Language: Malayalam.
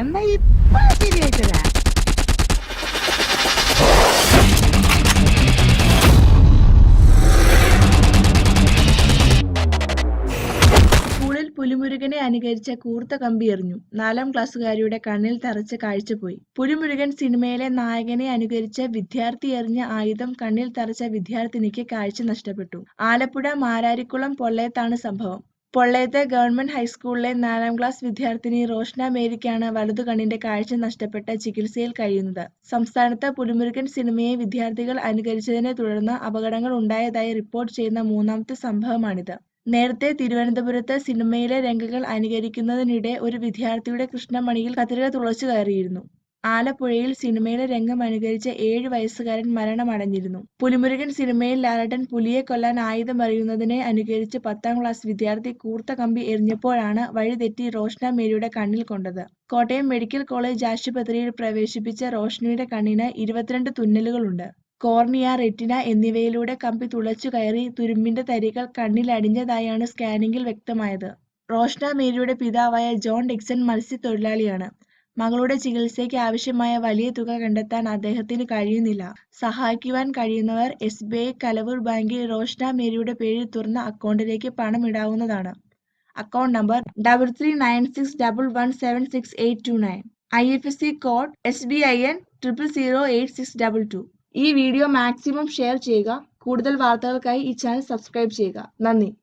എന്നാ ഇപ്പൊ ശരിയായിട്ടരാ സ്കൂളിൽ പുലിമുരുകനെ അനുകരിച്ച കൂർത്ത കമ്പി എറിഞ്ഞു. നാലാം ക്ലാസ്സുകാരിയുടെ കണ്ണിൽ തറച്ച് കാഴ്ച പോയി. പുലിമുരുകൻ സിനിമയിലെ നായകനെ അനുകരിച്ച വിദ്യാർത്ഥി എറിഞ്ഞ ആയുധം കണ്ണിൽ തറച്ച വിദ്യാർത്ഥിനിക്ക് കാഴ്ച നഷ്ടപ്പെട്ടു. ആലപ്പുഴ മാരാരിക്കുളം പൊള്ളയത്താണ് സംഭവം. പൊള്ളയത്തെ ഗവൺമെന്റ് ഹൈസ്കൂളിലെ നാലാം ക്ലാസ് വിദ്യാർത്ഥിനി റോഷ്ന മേരിക്കാണ് വലതു കണ്ണിന്റെ കാഴ്ച നഷ്ടപ്പെട്ട ചികിത്സയിൽ കഴിയുന്നത്. സംസ്ഥാനത്ത് പുലിമുരുകൻ സിനിമയെ വിദ്യാർത്ഥികൾ അനുകരിച്ചതിനെ തുടർന്ന് അപകടങ്ങൾ ഉണ്ടായതായി റിപ്പോർട്ട് ചെയ്യുന്ന മൂന്നാമത്തെ സംഭവമാണിത്. നേരത്തെ തിരുവനന്തപുരത്ത് സിനിമയിലെ രംഗങ്ങൾ അനുകരിക്കുന്നതിനിടെ ഒരു വിദ്യാർത്ഥിയുടെ കൃഷ്ണമണിയിൽ കത്രിക തുളച്ചു കയറിയിരുന്നു. ആലപ്പുഴയിൽ സിനിമയുടെ രംഗം അനുകരിച്ച ഏഴ് വയസ്സുകാരൻ മരണമടഞ്ഞിരുന്നു. പുലിമുരുകൻ സിനിമയിൽ ലാലട്ടൻ പുലിയെ കൊല്ലാൻ ആയുധം അറിയുന്നതിനെ അനുകരിച്ച് പത്താം ക്ലാസ് വിദ്യാർത്ഥി കൂർത്ത കമ്പി എറിഞ്ഞപ്പോഴാണ് വഴിതെറ്റി റോഷ്ന മേരിയുടെ കണ്ണിൽ കൊണ്ടത്. കോട്ടയം മെഡിക്കൽ കോളേജ് ആശുപത്രിയിൽ പ്രവേശിപ്പിച്ച റോഷ്നയുടെ കണ്ണിന് ഇരുപത്തിരണ്ട് തുന്നലുകളുണ്ട്. കോർണിയ റെറ്റിന എന്നിവയിലൂടെ കമ്പി തുളച്ചു കയറി തുരുമ്പിന്റെ തരികൾ കണ്ണിലടിഞ്ഞതായാണ് സ്കാനിംഗിൽ വ്യക്തമായത്. റോഷ്ന മേരിയുടെ പിതാവായ ജോൺ ഡിക്സൺ മത്സ്യത്തൊഴിലാളിയാണ്. മകളുടെ ചികിത്സയ്ക്ക് ആവശ്യമായ വലിയ തുക കണ്ടെത്താൻ അദ്ദേഹത്തിന് കഴിയുന്നില്ല. സഹായിക്കുവാൻ കഴിയുന്നവർ എസ് ബി ഐ കലവൂർ ബാങ്കിൽ റോഷ്ന മേരിയുടെ പേരിൽ തുറന്ന അക്കൗണ്ടിലേക്ക് പണം ഇടാവുന്നതാണ് account number double three nine six double one seven six eight two nine I F S C code S B I N triple zero eight six double two ഈ വീഡിയോ മാക്സിമം ഷെയർ ചെയ്യുക. കൂടുതൽ വാർത്തകൾക്കായി ഈ ചാനൽ സബ്സ്ക്രൈബ് ചെയ്യുക. നന്ദി.